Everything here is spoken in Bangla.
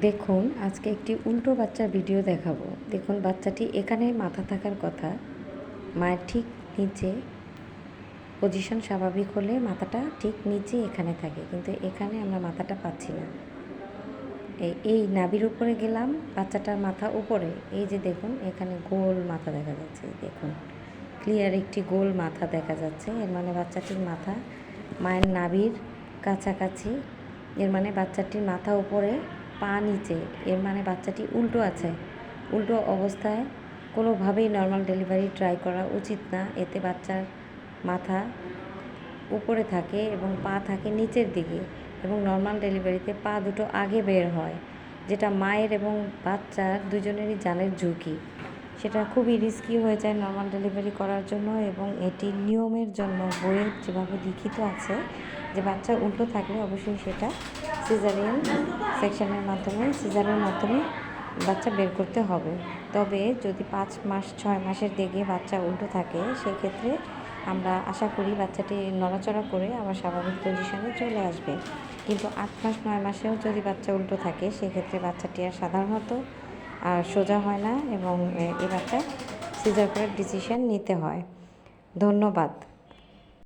দেখুন, আজকে একটি উল্টো বাচ্চার ভিডিও দেখাবো। দেখুন, বাচ্চাটি এখানে মাথা থাকার কথা। মায়ের ঠিক নিচে পজিশন স্বাভাবিক হলে মাথাটা ঠিক নিচে এখানে থাকে, কিন্তু এখানে আমরা মাথাটা পাচ্ছি না। এই নাভির উপরে গেলাম, বাচ্চাটার মাথা উপরে। এই যে দেখুন, এখানে গোল মাথা দেখা যাচ্ছে, দেখুন। ক্লিয়ার একটি গোল মাথা দেখা যাচ্ছে, এর মানে বাচ্চাটির মাথা মায়ের নাভির কাছাকাছি। এর মানে বাচ্চাটির মাথা উপরে পা নিচে, এর মানে বাচ্চাটি উল্টো আছে। উল্টো অবস্থায় কোনোভাবেই নর্মাল ডেলিভারি ট্রাই করা উচিত না। এতে বাচ্চার মাথা উপরে থাকে এবং পা থাকে নিচের দিকে এবং নর্মাল ডেলিভারিতে পা দুটো আগে বের হয়, যেটা মায়ের এবং বাচ্চার দুজনেরই জানের ঝুঁকি। সেটা খুবই রিস্কি হয়ে যায় নর্মাল ডেলিভারি করার জন্য এবং এটি নিয়মের জন্য বইয়ে যেভাবে লিখিত আছে, যে বাচ্চা উল্টো থাকলে অবশ্যই সেটা সিজারিয়ান সেকশনের মাধ্যমে সিজারের মাধ্যমে বাচ্চা বের করতে হবে। তবে যদি পাঁচ মাস, ছয় মাসের দিকে বাচ্চা উল্টো থাকে, সেক্ষেত্রে আমরা আশা করি বাচ্চাটি নড়াচড়া করে আবার স্বাভাবিক পজিশনে চলে আসবে। কিন্তু আট মাস, নয় মাসেও যদি বাচ্চা উল্টো থাকে, সেক্ষেত্রে বাচ্চাটি আর সাধারণত আর সোজা হয় না এবং এ সিজার করার ডিসিশন নিতে হয়। ধন্যবাদ।